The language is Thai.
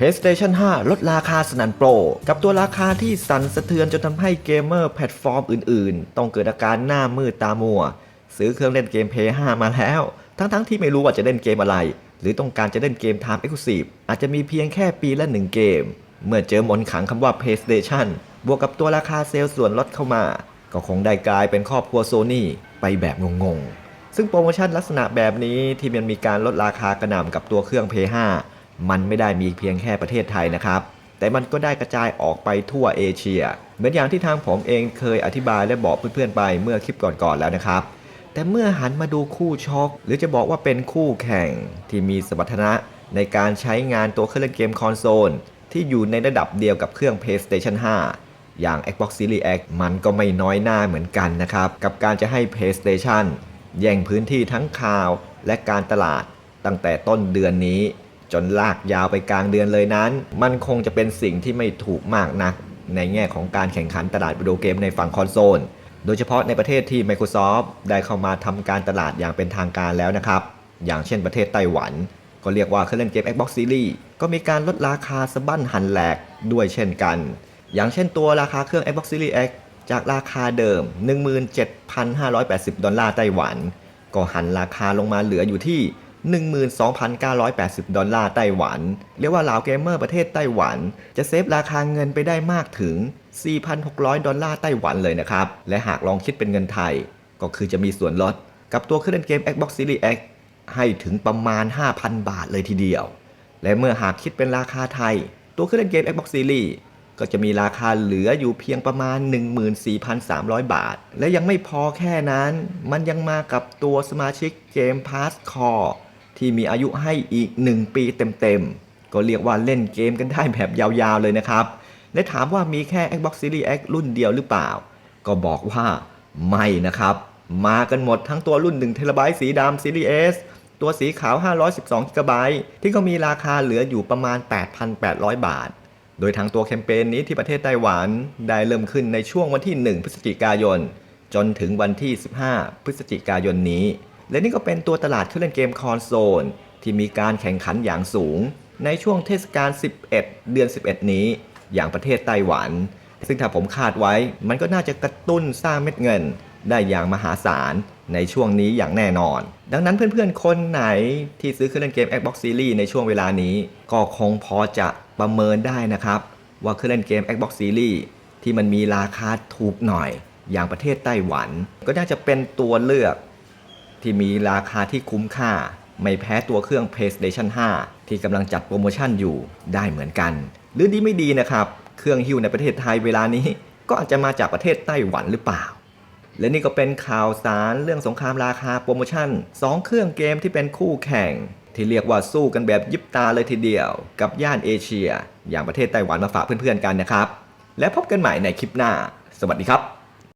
PlayStation 5 ลดราคาสนันโปร กับตัวราคาที่สั่นสะเทือนจนทำให้เกมเมอร์แพลตฟอร์มอื่นๆ ต้องเกิดอาการหน้ามืดตามัว ซื้อเครื่องเล่นเกม Play 5มาแล้ว ทั้งๆที่ไม่รู้ว่าจะเล่นเกมอะไร หรือต้องการจะเล่นเกม Time Exclusive อาจจะมีเพียงแค่ปีละหนึ่งเกม เมื่อเจอมนขังคำว่า PlayStation บวกกับตัวราคาเซลล์ส่วนลดเข้ามา ก็คงได้กลายเป็นครอบครัวโซนี่ไปแบบงงๆซึ่งโปรโมชั่นลักษณะแบบนี้ที่มันมีการลดราคากระหน่ำกับตัวเครื่อง Play 5 มันไม่ได้มีเพียงแค่ประเทศไทยนะครับ แต่มันก็ได้กระจายออกไปทั่วเอเชีย เหมือนอย่างที่ทางผมเองเคยอธิบายและบอกเพื่อนๆไปเมื่อคลิปก่อนๆแล้วนะครับ แต่เมื่อหันมาดูคู่ชกหรือจะบอกว่าเป็นคู่แข่งที่มีสมรรถนะในการใช้งานตัวเครื่องเล่นเกมคอนโซลที่อยู่ในระดับเดียวกับเครื่อง PlayStation 5 อย่าง Xbox Series X มันก็ไม่น้อยหน้าเหมือนกันนะครับ กับการจะให้ PlayStation แย่งพื้นที่ทั้งข่าวและการตลาดตั้งแต่ต้นเดือนนี้ จนลากยาวไปกลางเดือนเลยนั้น มันคงจะเป็นสิ่งที่ไม่ถูกมากนัก ในแง่ของการแข่งขันตลาดวิดีโอเกมในฝั่งคอนโซล โดยเฉพาะในประเทศที่ Microsoft ได้เข้ามาทำการตลาดอย่างเป็นทางการแล้วนะครับ อย่างเช่นประเทศไต้หวัน ก็เรียกว่าเครื่องเล่นเกม Xbox Series ก็มีการลดราคาสะบั้นหันแหลกด้วยเช่นกัน อย่างเช่นตัวราคาเครื่อง Xbox Series X จากราคาเดิม 17,580 ดอลลาร์ไต้หวัน ก็หันราคาลงมาเหลืออยู่ที่ 12,980 ดอลลาร์ไต้หวัน เรียกว่าเหล่าเกมเมอร์ประเทศไต้หวัน จะเซฟราคาเงินไปได้มากถึง 4,600 ดอลลาร์ไต้หวันเลยนะครับ และหากลองคิดเป็นเงินไทย ก็คือจะมีส่วนลด กับตัวเครื่องเล่นเกม Xbox Series X ให้ถึงประมาณ 5,000 บาทเลยทีเดียว และเมื่อหากคิดเป็นราคาไทย ตัวเครื่องเล่นเกม Xbox Series ก็จะมีราคาเหลืออยู่เพียงประมาณ 14,300 บาท และยังไม่พอแค่นั้น มันยังมากับตัวสมาชิกเกม Pass Core ที่มีอายุให้อีก 1 ปีเต็มๆ ก็เรียกว่าเล่นเกมกันได้แบบยาวๆเลยนะครับ และถามว่ามีแค่ Xbox Series X รุ่นเดียวหรือเปล่า ก็บอกว่าไม่นะครับ มากันหมดทั้งตัวรุ่น1 t b สีดำ Series S ตัวสีขาว 512 GB ที่ก็มีราคาเหลืออยู่ประมาณ 8,800 บาท โดยทางตัวแคมเปญนี้ที่ประเทศไต้หวันได้เริ่มขึ้นในช่วงวันที่ 1 พฤศจิกายน จนถึงวันที่ 15 พฤศจิกายนนี้ และนี่ก็เป็นตัวตลาดเครื่องเล่นเกมคอนโซลที่มีการแข่งขันอย่างสูง ในช่วงเทศกาล 11 เดือน 11 นี้ อย่างประเทศไต้หวัน ซึ่งถ้าผมคาดไว้ มันก็น่าจะกระตุ้นสร้างเม็ดเงิน ได้อย่างมหาศาลในช่วงนี้อย่างแน่นอน ดังนั้นเพื่อนๆ คนไหนที่ซื้อเครื่องเล่นเกม Xbox Series ในช่วงเวลานี้ ก็คงพอจะประเมินได้นะครับ ว่าเครื่องเล่นเกม Xbox Series ที่มันมีราคาถูกหน่อย อย่างประเทศไต้หวัน ก็น่าจะเป็นตัวเลือก ที่มีราคาที่คุ้มค่า ไม่แพ้ตัวเครื่อง PlayStation 5 ที่กำลังจัดโปรโมชั่นอยู่ได้เหมือนกัน หรือดีไม่ดีนะครับ เครื่องฮิ้วในประเทศไทยเวลานี้ ก็อาจจะมาจากประเทศไต้หวันหรือเปล่า และนี่ก็เป็นข่าวสารเรื่องสงครามราคาโปรโมชั่น 2 เครื่องเกมที่เป็นคู่แข่ง ที่เรียกว่าสู้กันแบบยิบตาเลยทีเดียว กับย่านเอเชีย อย่างประเทศไต้หวันมาฝากเพื่อนๆกันนะครับ และพบกันใหม่ในคลิปหน้า สวัสดีครับ